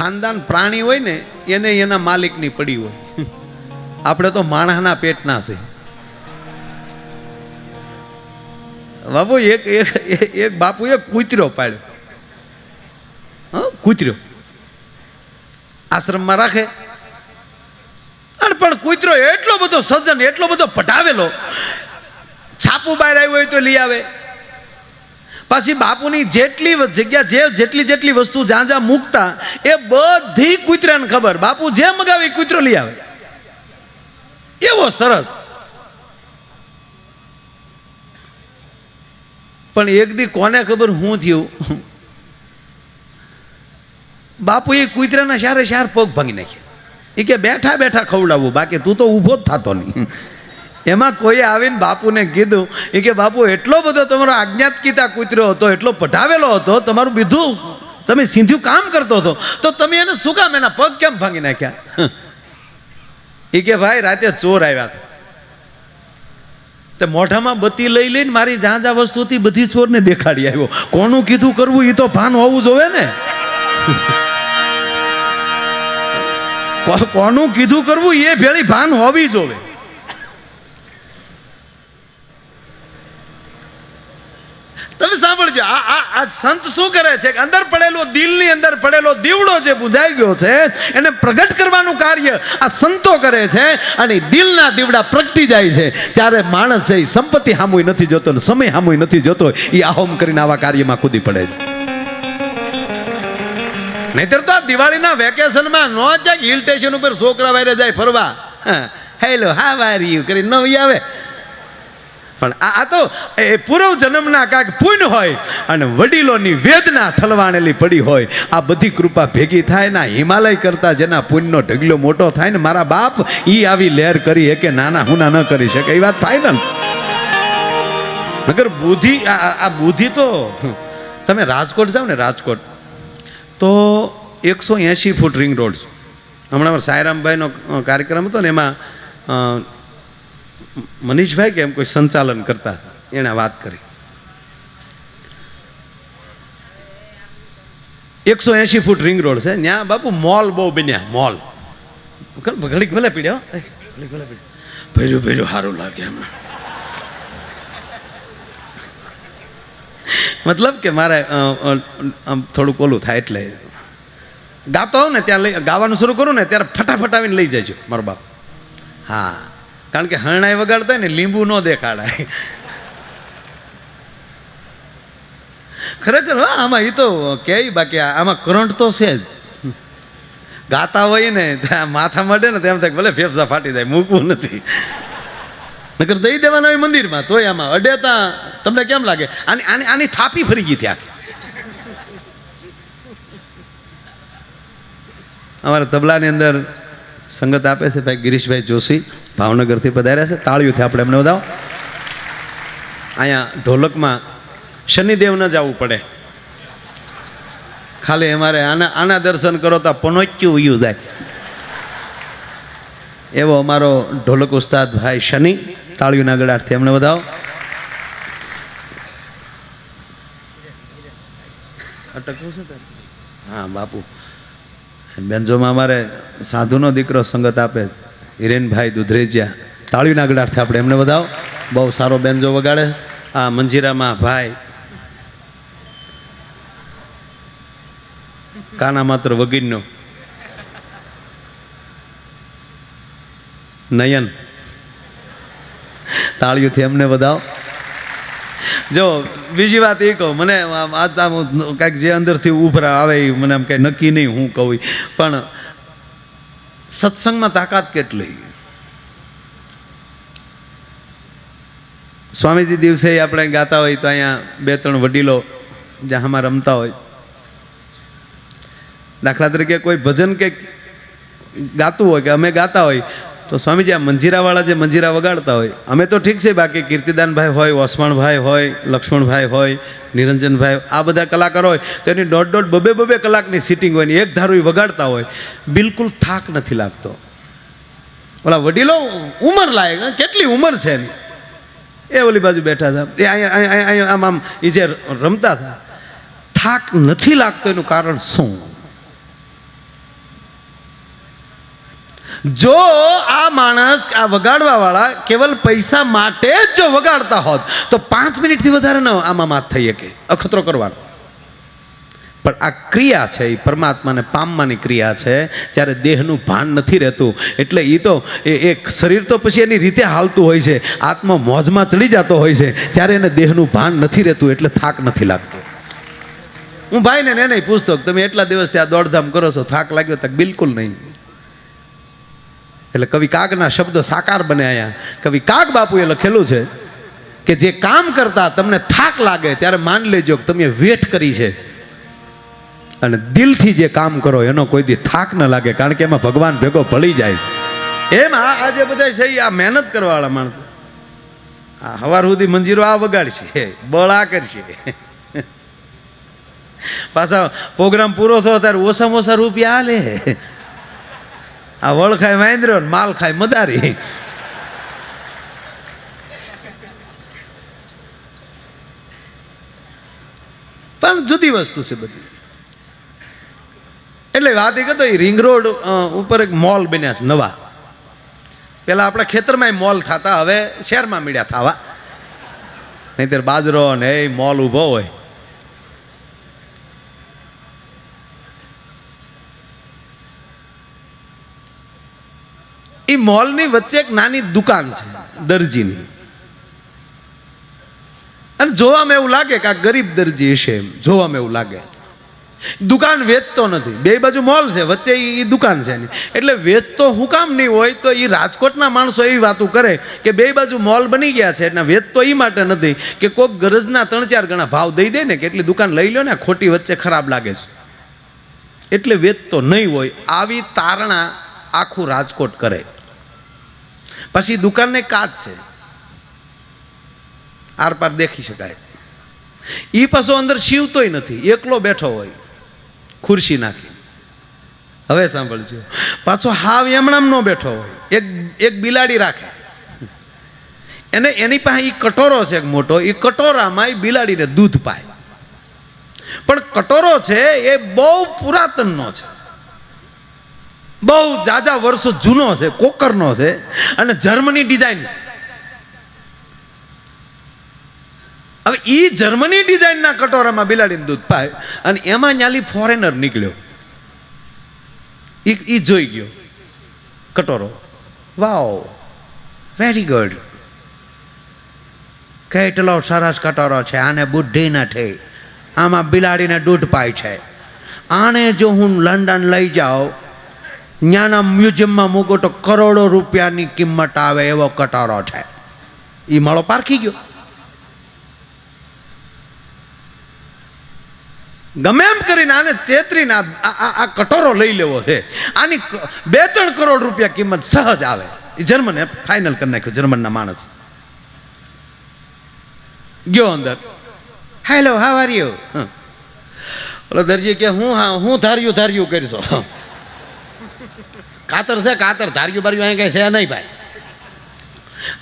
ખાનદાન પ્રાણી હોય ને, એને એના માલિકની પડી હોય. આપણે તો માણસના પેટના છે. બાપુ, એક એક બાપુએ કૂતરો પાડ્યો. હા? કૂતરો. આશ્રમમાં રાખે. અને પણ કૂતરો એટલો બધો સજ્જન, એટલો બધો પટાવેલો છાપું બહાર આવ્યું હોય તો લઈ આવે. પાછી બાપુની જેટલી જગ્યા જે જેટલી જેટલી વસ્તુ જ્યાં જ્યાં મૂકતા, એ બધી કૂતરાને ખબર. બાપુ જે મગાવે કૂતરો લઈ આવે. એવો સરસ. પણ એક દી કોને ખબર હું થયું? બાપુ એ કૂતરાના શારે શાર પગ ભાંગી નાખ્યા. એ કે બેઠા બેઠા ખવડાવવું બાકી તું તો ઊભો જ થતો નહીં. એમાં કોઈ આવીને બાપુને કીધું, એ કે બાપુ, એટલો બધો તમારો આજ્ઞાત કીતા કૂતર્યો હતો, એટલો પઢાવેલો હતો, તમારું બીધું તમે સીધું કામ કરતો હતો, તો તમે એને શું કામ એના પગ કેમ ભાંગી નાખ્યા? એ કે, ભાઈ, રાતે ચોર આવ્યા તે મોઢામાં બત્તી લઈ લઈને મારી જ્યાં જ્યાં વસ્તુ હતી બધી ચોરને દેખાડી આવ્યો. કોનું કીધું કરવું એ તો ભાન હોવું જોવે ને? કોનું કીધું કરવું એ ભેળી ભાન હોવી જોવે. તમે સાંભળજો, આ આ આ સંત શું કરે છે? અંદર પડેલો દિલની અંદર પડેલો દીવડો જે બુજાઈ ગયો છે, એને પ્રગટ કરવાનું કાર્ય આ સંતો કરે છે અને દિલના દીવડા પ્રગટી જાય છે. ત્યારે માણસ એ સંપત્તિ હામુય નથી જોતો સમય હામુય નથી જોતો, એ આહોમ કરીને આવા કાર્યમાં કૂદી પડે છે. નહીતર તો આ દિવાળીના વેકેશનમાં નો જાય હિલ સ્ટેશન ઉપર છોકરા વાયરે જાય ફરવા. હેલો, હા વારી કરી નવી આવે. પણ આ તો એ પૂર્વ જન્મના કાંઈક પુણ્ય હોય અને વડીલોની વેદના ઠલવાણેલી પડી હોય. આ બધી કૃપા ભેગી થાય ના હિમાલય કરતા જેના પુણ્યનો ઢગલો મોટો થાય ને મારા બાપ એ આવી લહેર કરી કે નાના હુના ન કરી શકે. એ વાત ફાઇનલ નગર બુદ્ધિ આ બુદ્ધિ તો તમે રાજકોટ જાઓ ને રાજકોટ, તો એકસો એંશી ફૂટ રિંગ રોડ હમણાં સાયરામભાઈનો કાર્યક્રમ હતો ને એમાં મનીષભાઈ કે કોઈ સંચાલન કરતા એણે વાત કરી. એકસો એંશી ફૂટ રિંગ રોડ છે. ત્યાં બાપુ મોલ બહુ બન્યા, મોલ. ઘડીક ભલે પીડ્યો ભર્યું ભર્યું સારું લાગે હમણાં મતલબ કે મારે આમ થોડુંક ઓલું થાય એટલે. ગાતો હોઉં ને, ત્યાં લઈ, ગાવાનું શરૂ કરું ને, ત્યારે ફટાફટ આવીને લઈ જજો, મારો બાપ. હા. કારણ કે હરણાઈ વગાડતા ને, લીંબુ ન દેખાડાય. ખરેખર, હા, આમાં એ તો કે બાકી આમાં કરંટ તો છે જ. ગાતા હોય ને, ત્યાં માથા મળે ને, તેમ થાય ભલે ફેફસા ફાટી જાય, મૂકવું નથી. નકર દઈ દેવાના હોય મંદિરમાં, તોય આમાં અડેતા, તમને કેમ લાગે? આની આની આની થાપી ફરી ગઈ ત્યાં. અમારા તબલાની અંદર સંગત આપે છે ભાઈ ગિરીશભાઈ જોશી ભાવનગરથી પધાર્યા છે. તાળીઓથી આપણે એમને વધાવો. અહીંયા ઢોલકમાં શનિદેવ ન જવું પડે. ખાલી અમારે આના આના દર્શન કરો તો પનોચ્યું ઉયું જાય. એવો અમારો ઢોલક ઉસ્તાદ ભાઈ શનિ તાળીઓના ગળાથી એમને વધાવો. અટકવું છે હા બાપુ. બેન્જોમાં અમારે સાધુનો દીકરો સંગત આપે હિરેનભાઈ દુધરેજિયા. તાળી નાગડારથી આપણે એમને વધાવો. બહુ સારો બેનજો વગાડે. આ મંજીરામાં ભાઈ. કાના માત્ર વગીરનો નયન. તાળીઓથી એમને વધાવો. જો, બીજી વાત એ કહું, મને આમ કાંઈક જે અંદરથી ઉભરા આવે એ મને આમ કાંઈ નક્કી નહીં હું કહું પણ સત્સંગમાં તાકાત કેટલી? સ્વામીજી દિવસે આપણે ગાતા હોય તો અહીંયા બે ત્રણ વડીલો જ્યાં આમાં રમતા હોય. દાખલા તરીકે કોઈ ભજન કે ગાતું હોય કે અમે ગાતા હોય તો સ્વામીજી, આ મંજીરાવાળા જે મંજીરા વગાડતા હોય, અમે તો ઠીક છે, બાકી કીર્તિદાનભાઈ હોય ઓસમાણભાઈ હોય, લક્ષ્મણભાઈ હોય, નિરંજનભાઈ, આ બધા કલાકારો હોય, તો એની દોઢ દોઢ બબે બબે કલાકની સિટિંગ હોય ને એક ધારું વગાડતા હોય, બિલકુલ થાક નથી લાગતો. ઓલા વડીલો ઉંમર લાયક કેટલી ઉંમર છે એની? એ ઓલી બાજુ બેઠા હતા. એ અહીંયા આમ આમ એ જે રમતા હતા. થાક નથી લાગતો એનું કારણ શું? જો આ માણસ આ વગાડવાવાળા કેવલ પૈસા માટે જ જો વગાડતા હોત, તો પાંચ મિનિટથી વધારે ન આમાં માત થઈ શકે. અખતરો કરવાનો. પણ આ ક્રિયા છે, એ પરમાત્માને પામવાની ક્રિયા છે ત્યારે દેહનું ભાન નથી રહેતું, એટલે એ તો એ એક શરીર તો પછી એની રીતે હાલતું હોય છે, આત્મા મોજમાં ચડી જતો હોય છે, ત્યારે એને દેહનું ભાન નથી રહેતું, એટલે થાક નથી લાગતો. હું ભાઈને ને નહીં પૂછતો તમે એટલા દિવસથી આ દોડધામ કરો છો, થાક લાગ્યો? તક બિલકુલ નહીં. એટલે કવિ કાગના શબ્દો સાકાર બને અહીંયા. કવિ કાગ બાપુએ લખેલું છે કે જે કામ કરતા તમને થાક લાગે ત્યારે માન લેજો કે તમે વેઠ કરી છે. અને દિલથી જે કામ કરો એનો કોઈ દી થાક ન લાગે, કારણ કે એમાં ભગવાન ભેગો ભળી જાય. એમ આ આ જે બધા છે આ મહેનત કરવાવાળા માણસો. આ હવાર સુધી મંજીરો આ વગાડશે બળ આ કરશે. પાછા પ્રોગ્રામ પૂરો થયો ત્યારે ઓછામાં ઓછા રૂપિયા હાલે આ વળ ખાય વાંદરો ને માલ ખાય મદારી. પણ જુદી વસ્તુ છે બધી. એટલે વાત એ રિંગ રોડ ઉપર એક મોલ બન્યા છે નવા. પેલા આપણા ખેતરમાં મોલ થતા, હવે શહેરમાં મીડ્યા થવા. નહીતર બાજરો ને એ મોલ ઊભો હોય. મોલની વચ્ચે એક નાની દુકાન છે, દરજીની. અને જોવામાં એવું લાગે કે આ ગરીબ દરજી હશે એમ. જોવામાં એવું લાગે. દુકાન વેચતો નથી. બે બાજુ મોલ છે, વચ્ચે એ દુકાન છે એની. એટલે વેચતો હું કામ નહીં હોય તો એ રાજકોટના માણસો એવી વાતો કરે કે બે બાજુ મોલ બની ગયા છે, એટલે વેચતો એ માટે નથી કે કોઈક ગરજના ત્રણ ચાર ગણા ભાવ દઈ દે ને કે એટલી દુકાન લઈ લો ને ખોટી વચ્ચે ખરાબ લાગે છે. એટલે વેચતો નહીં હોય. આવી તારણા આખું રાજકોટ કરે. પછી દુકાનને કાચ છે. આરપાર દેખી શકાય. એ પાછો અંદર શિવતોય નથી. એકલો બેઠો હોય. ખુરશી નાખી. હવે સાંભળજો. પાછો હાવ એમણામ નો બેઠો હોય. એક એક બિલાડી રાખે. એને, એની પાસે એ કટોરો છે એક મોટો. એ કટોરામાં એ બિલાડીને દૂધ પાય. પણ કટોરો છે એ બહુ પુરાતનનો છે. બહુ જાજા વર્ષો જૂનો છે, કોકરનો છે અને જર્મની ડિઝાઇન હવે એ જર્મની ડિઝાઇનના કટોરામાં બિલાડીને દૂધ પાય અને એમાં ન્યાલી ફોરેનર નીકળ્યો. એ જોઈ ગયો કટોરો. વાવ વેરી ગુડ કેટલો સરસ કટોરો છે, આને બુદ્ધિ નથી. આમાં બિલાડીને દૂધ પાય છે. આને જો હું લંડન લઈ જાઉં ત્યાંના મ્યુઝિયમમાં મૂકો તો કરોડો રૂપિયાની કિંમત આવે એવો કટોરો છે. એ માળો પારખી ગયો. ગમે એમ કરીને આને ચેતરીને આ આ- આ કટોરો લઈ લેવો છે. આની બે ત્રણ કરોડ રૂપિયા કિંમત સહજ આવે. એ જર્મને ફાઇનલ કરી નાખ્યો જર્મનના માણસ. ગયો અંદર. હેલો હાવ આર યુ ઓલો દરજી કે હું હા હું ધાર્યું ધાર્યું કરશો. કાતર છે કાતર ધાર્યું બાર્યું અહીં કઈ છે નહીં ભાઈ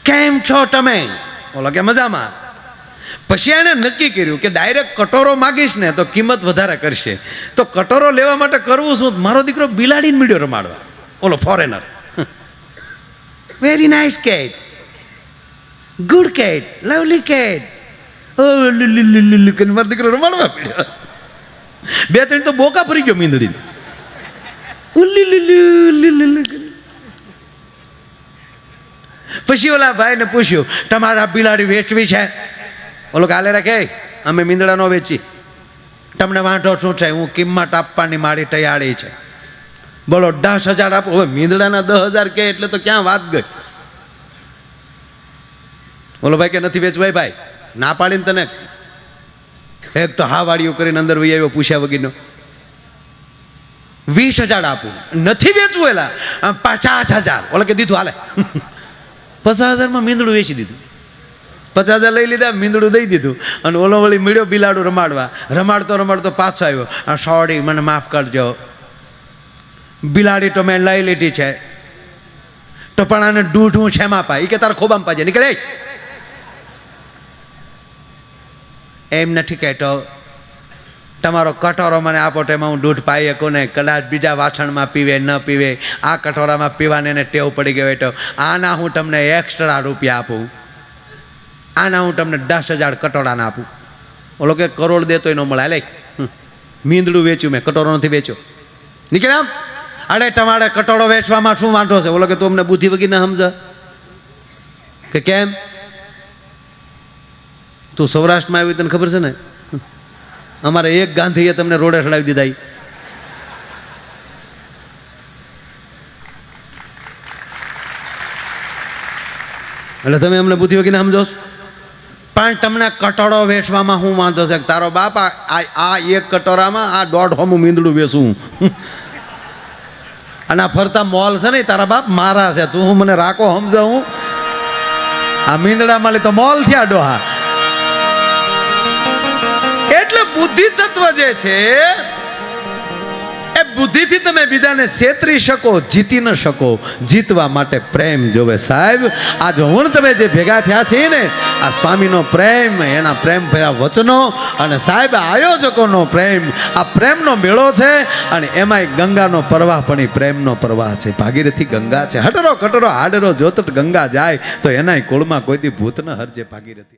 કેમ છો તમે ઓલો કે મજામાં પછી એણે નક્કી કર્યું કે ડાયરેક્ટ કટોરો માગીશ ને તો કિંમત વધારે કરશે તો કટોરો લેવા માટે કરવું શું મારો દીકરો બિલાડીને મીડિયો રમાડવા ઓલો foreigner very nice cat good cat lovely cat ઓ મારો દીકરો રમાડવા બે ત્રણ તો બોકા ફરી ગયો મીંદડીને. પછી ઓલા ભાઈને પૂછ્યું, તમારા બિલાડી વેચવી છે? ઓલો કાલે રાખે, અમે મીંદડા નો વેચી તમને વાંધો શું છે હું કિંમત આપવાની મારી તૈયારી છે. બોલો, દસ હજાર આપો. હવે મીંદડાના દસ હજાર કે એટલે તો ક્યાં વાત ગઈ? બોલો ભાઈ કે, નથી વેચવાય ભાઈ, ના પાડીને તને. એક તો હા વાળીઓ કરીને અંદર વહી આવ્યો પૂછ્યા વગીરનો. વીસ હજાર આપું. નથી વેચવું એલા. પચાસ હજાર. ઓલે કે દીધું, હાલે. પચાસ હજારમાં મીંદડું વેચી દીધું. પચાસ હજાર લઈ લીધા, મીંદડું દઈ દીધું. અને ઓલો વળી મળ્યો બિલાડું રમાડવા. રમાડતો રમાડતો પાછો આવ્યો. આ સોરી મને માફ કરજો. બિલાડી તો મેં લઈ લીધી છે. આને દૂધ હું શેમાં પાય. એ કે તારા ખોબામાં પાજે નીકળે. એમ નથી કહેતો. તમારો કટોરો મને આપો તો એમાં હું દૂધ પાઈ શકું ને કદાચ બીજા વાસણમાં પીવે, ન પીવે. આ કટોરામાં પીવાની એને ટેવ પડી ગયો તો આના હું તમને એક્સ્ટ્રા રૂપિયા આપું. આના હું તમને દસ હજાર કટોરાના આપું. ઓલો કે કરોડ દેતો ન મળે લે મીંદડું વેચ્યું મેં, કટોરો નથી વેચ્યો. નીકળે આમ? અરે તમારે કટોરો વેચવામાં શું વાંધો છે? ઓલો કે તું અમને બુદ્ધિ વગી ના સમજ. કે કેમ? તું સૌરાષ્ટ્રમાં આવી તને ખબર છે ને? અમારે એક ગાંધીએ તમને રોડે ચડાવી દીધા એટલે તમે અમને બુદ્ધિ વગીને સમજો પણ તમને કટોરો વેચવામાં હું વાંધો છે તારો બાપ આ એક કટોરામાં આ દોઢ હોમું મીંદડું વેચું અને આ ફરતા મોલ છે ને તારા બાપ મારા છે. તું મને રાખો સમજાવું? આ મીંદડા માલી તો મોલ થયા ડોહા. બુદ્ધિ તત્વ જે છે, એ બુદ્ધિથી તમે બીજાને છેતરી શકો, જીતી ન શકો. જીતવા માટે પ્રેમ જોવે સાહેબ. આજ હું તમે જે ભેગા થયા છે ને, આ સ્વામીનો પ્રેમ, એના પ્રેમ ભર્યા વચનો અને સાહેબ આયોજકોનો પ્રેમ, આ પ્રેમનો મેળો છે અને એમાંય ગંગાનો પ્રવાહ પણ એ પ્રેમનો પ્રવાહ છે. ભાગીરથી ગંગા છે. હટરો કટરો, હાડરો જોતટ ગંગા જાય તો એનાય કુળમાં કોઈથી ભૂત ન હરજે ભાગીરથી.